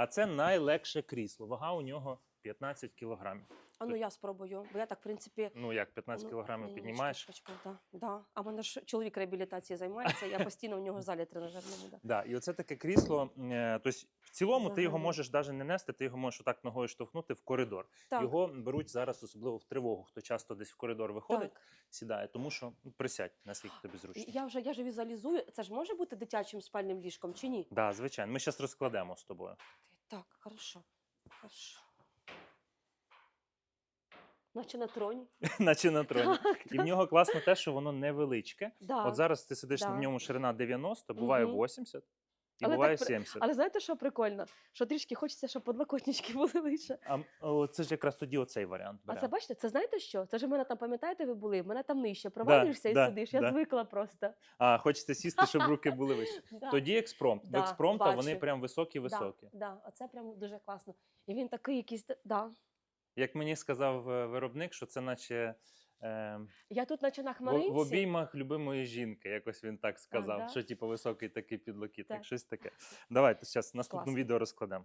А це найлегше крісло. Вага у нього 15 кілограмів. А ну я спробую, бо я так, в принципі, Ну як 15 ну, кілограмів піднімаєш? чекай, чекай, да, да. А мене ж чоловік реабілітації займається, я постійно в нього в залі тренажерному. Да. Да, і оце таке крісло. Тобто, в цілому ти його можеш навіть не нести, ти його можеш отак ногою штовхнути в коридор. Так, Його беруть зараз, особливо в тривогу. Хто часто десь в коридор виходить, так. сідає, тому що ну, присядь, наскільки тобі зручно. Я вже я вже візуалізую. Це ж може бути дитячим спальним ліжком чи ні? Да, звичайно. Ми зараз розкладемо з тобою. Так, хорошо. Хорошо. Наче на троні. Наче на троні. Так, І в нього класно те, що воно невеличке. да. От зараз ти сидиш да. в ньому ширина 90, буває Мгм. 80 і Але буває так 70. Але знаєте, що прикольно? Що трішки хочеться, щоб подлокотнички були лише. А о, це ж якраз тоді оцей варіант. А це бачите, це знаєте що? Це ж в мене там, пам'ятаєте, ви були? Мене там нижче. Провалюєшся і да, сидиш. Я да. звикла просто. А, хочеться сісти, щоб руки були вищі. Да. Тоді експромт. Да, експромта вони прям високі-високі. Да, да, оце прям дуже класно. І він такий якийсь. Да. Як мені сказав е, виробник, що це наче е, Я тут наче на в, хмаринці. в обіймах любимої жінки, якось він так сказав, да? що типу високий такий підлокітник, Так. щось таке. Давайте зараз наступне Класно. відео розкладемо.